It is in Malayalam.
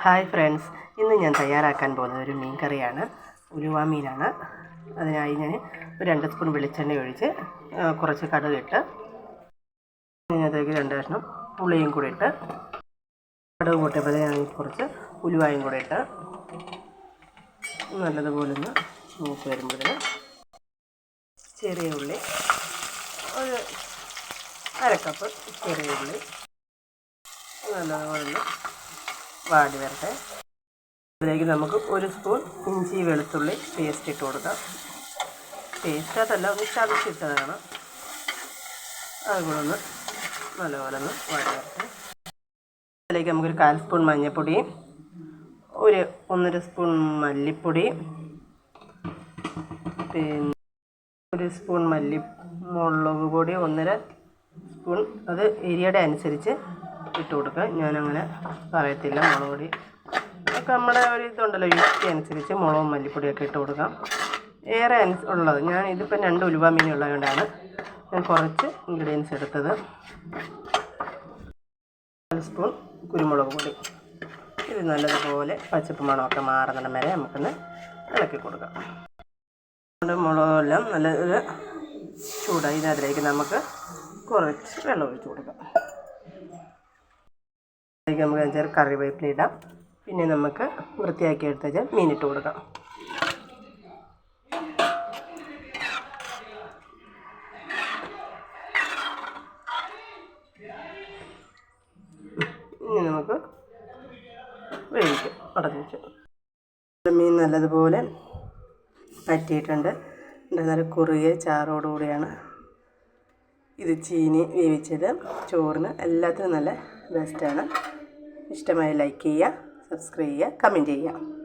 Hi friends. ഇന്ന് ഞാൻ തയ്യാറാക്കാൻ പോകുന്നത് ഒരു മീൻ കറിയാണ് ഉലുവ മീനാണ്. അതിനായി ഞാൻ ഒരു രണ്ട് സ്പൂൺ വെളിച്ചെണ്ണ ഒഴിച്ച് കുറച്ച് കടുക് ഇട്ട് ഇതിനകത്തേക്ക് രണ്ട് കഷ്ണം പുളിയും കൂടി ഇട്ട് കടുക് ഞാൻ കുറച്ച് ഉലുവായും കൂടി ഇട്ട് നല്ലതുപോലെ ഒന്ന് മൂത്ത് വരുമ്പോഴത്തേന് ചെറിയ ഉള്ളി ഒരു അരക്കപ്പ് ചെറിയ ഉള്ളി നല്ലതുപോലെ വാടി വരട്ടെ. അതിലേക്ക് നമുക്ക് ഒരു സ്പൂൺ ഇഞ്ചി വെളുത്തുള്ളി പേസ്റ്റ് ഇട്ട് കൊടുക്കാം. പേസ്റ്റ് അതല്ല ഒന്ന് ചതച്ചിട്ടതാണ്. അത് കൂടെ ഒന്ന് നല്ലപോലെ ഒന്ന് വാടി വരട്ടെ. അതിലേക്ക് നമുക്കൊരു കാൽ സ്പൂൺ മഞ്ഞൾപ്പൊടി ഒരു ഒന്നര സ്പൂൺ മല്ലിപ്പൊടി പിന്നെ ഒരു സ്പൂൺ മല്ലി മുളക് പൊടി ഒന്നര സ്പൂൺ. അത് എരിയുടെ അനുസരിച്ച് ഇട്ട് കൊടുക്കുക. ഞാനങ്ങനെ പറയത്തില്ല. മുളക് പൊടി. ഒക്കെ നമ്മുടെ ഒരു ഇതുണ്ടല്ലോ. യുക്തി അനുസരിച്ച് മുളകും മല്ലിപ്പൊടിയൊക്കെ ഇട്ട് കൊടുക്കാം ഏറെ ഉള്ളത്. ഞാൻ ഇതിപ്പം രണ്ട് ഉലുവ മീൻ ഉള്ളതുകൊണ്ടാണ് ഞാൻ കുറച്ച് ഇൻഗ്രീഡിയൻസ് എടുത്തത്. ഒരു സ്പൂൺ കുരുമുളക് പൊടി. ഇത് നല്ലതുപോലെ പച്ചപ്പ് മണമൊക്കെ മാറുന്നിടം വരെ നമുക്കൊന്ന് ഇളക്കി കൊടുക്കാം. മുളകെല്ലാം നല്ല ഒരു ചൂടായി അതിലേക്ക് നമുക്ക് കുറച്ച് വെള്ളം ഒഴിച്ച് കൊടുക്കാം. അതിലേക്ക് നമുക്ക് വെച്ചാൽ കറിവേപ്പില ഇടാം. പിന്നെ നമുക്ക് വൃത്തിയാക്കി എടുത്ത മീനിട്ട് കൊടുക്കാം. ഇനി നമുക്ക് വേവിക്കാം അടച്ചു മീൻ നല്ലതുപോലെ പറ്റിയിട്ടുണ്ട് നല്ല കുറുകിയ ചാറോടുകൂടിയാണ് ഇത് ചീനി വേവിച്ചത്. ചോറിന് എല്ലാത്തിനും നല്ല ബെസ്റ്റാണ് ഇഷ്ടമായി ലൈക്ക് ചെയ്യുക സബ്സ്ക്രൈബ് ചെയ്യുക കമന്റ് ചെയ്യുക.